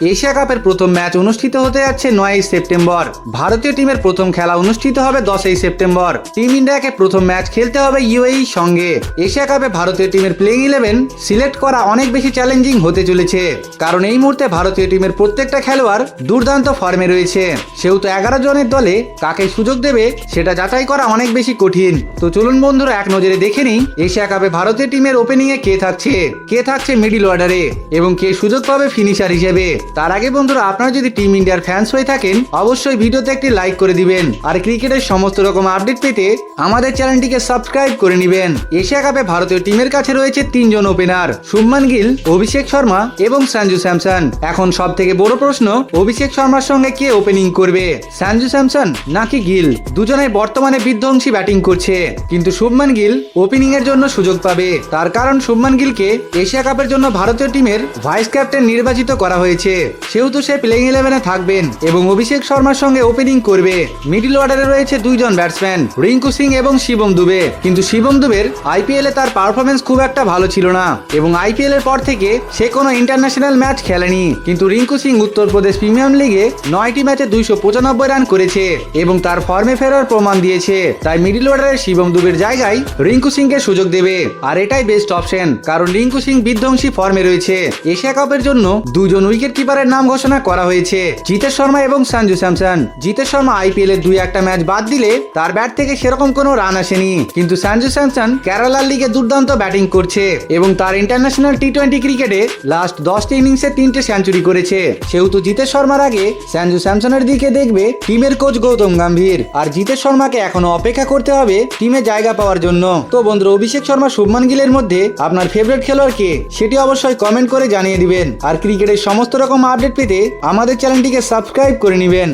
Asia কাপের প্রথম match অনুষ্ঠিত হতে যাচ্ছে নয়ই সেপ্টেম্বর। ভারতীয় টিমের প্রথম খেলা অনুষ্ঠিত হবে দশই সেপ্টেম্বর। টিম ইন্ডিয়াকে প্রথম ম্যাচ খেলতে হবে ইউএই সঙ্গে। এশিয়া কাপে ভারতীয় টিমের প্লেইং ইলেভেন সিলেক্ট করা অনেক বেশি চ্যালেঞ্জিং হতে চলেছে। কারণ এই মুহূর্তে ভারতীয় টিমের প্রত্যেকটা খেলোয়াড় দুর্দান্ত ফর্মে রয়েছে। সেহেতু এগারো জনের দলে কাকে সুযোগ দেবে, সেটা যাচাই করা অনেক বেশি কঠিন। তো চলুন বন্ধুরা, এক নজরে দেখে নিই এশিয়া কাপে ভারতীয় টিমের ওপেনিং এ কে থাকছে। কে থাকছে মিডিল অর্ডারে এবং কে সুযোগ পাবে ফিনিশার হিসেবে। তার আগে বন্ধুরা, আপনারা যদি টিম ইন্ডিয়ার ফ্যান্স হয়ে থাকেন, অবশ্যই ভিডিওতে একটি লাইক করে দিবেন। আর ক্রিকেটের সমস্ত রকম আপডেট পেতে আমাদের চ্যানেলটিকে সাবস্ক্রাইব করে নেবেন। এশিয়া কাপে ভারতীয় টিমের কাছে রয়েছে তিনজন ওপেনার শুভমান গিল, অভিষেক শর্মা এবং সঞ্জু স্যামসন। এখন সব থেকে বড় প্রশ্ন, অভিষেক শর্মার সঙ্গে কে ওপেনিং করবে? সঞ্জু স্যামসন নাকি গিল? দুজনেই বর্তমানে বিধ্বংসী ব্যাটিং করছে। কিন্তু শুভমান গিল ওপেনিং এর জন্য সুযোগ পাবে। তার কারণ শুভমান গিলকে এশিয়া কাপের জন্য ভারতীয় টিমের ভাইস ক্যাপ্টেন নির্বাচিত করা হয়েছে। সেহেতু সে প্লেইং ইলেভেনে থাকবেন এবং অভিষেক শর্মার সঙ্গে ওপেনিং করবে। মিডিল অর্ডারে রয়েছে দুইজন ব্যাটসম্যান রিঙ্কু সিং এবং শিবম দুবে। কিন্তু শিবম দুবের আইপিএল এ তার পারফরমেন্স খুব একটা ভালো ছিল না এবং আইপিএল এর পর থেকে সে কোনো ইন্টারন্যাশনাল ম্যাচ খেলেনি। কিন্তু রিঙ্কু সিং উত্তরপ্রদেশ প্রিমিয়াম লিগে নয়টি ম্যাচে দুইশো পঁচানব্বই রান করেছে এবং তার ফর্মে ফেরার প্রমাণ দিয়েছে। তাই মিডিল অর্ডারের শিবম দুবের জায়গায় রিঙ্কু সিংকে সুযোগ দেবে। আর এটাই বেস্ট অপশন কারণ রিঙ্কু সিং বিধ্বংসী ফর্মে রয়েছে। এশিয়া কাপের জন্য দুজন উইকেট কিপারের নাম ঘোষণা করা হয়েছে। জিতেশ শর্মা এবং সঞ্জু স্যামসন। জিতেশ শর্মা আইপিএল এর দুই একটা ম্যাচ বাদ দিলে তার ব্যাট থেকে সেরকম কোনো রান আসেনি। কিন্তু সঞ্জু স্যামসন কেরালার লিগে দুর্দান্ত ব্যাটিং করছে এবং তার ইন্টারন্যাশনাল টি টোয়েন্টি ক্রিকেটে লাস্ট দশটি ইনিংসে তিনটে সেঞ্চুরি করেছে। সেহেতু জিতেশ শর্মার আগে সঞ্জু স্যামসনের দিকে দেখবে টিমের কোচ গৌতম গম্ভীর। আর জিতেশ শর্মাকে এখনও অপেক্ষা করতে হবে টিমে জায়গা পাওয়ার জন্য। তো বন্ধুরা, অভিষেক শর্মা, শুভমান গিলের মধ্যে আপনার ফেভারিট খেলোয়াড় কে? সেটি অবশ্যই কমেন্ট করে জানিয়ে দিবেন। আর ক্রিকেটের সমস্ত রকম আপডেট পেতে আমাদের চ্যানেলটিকে সাবস্ক্রাইব করে নেবেন।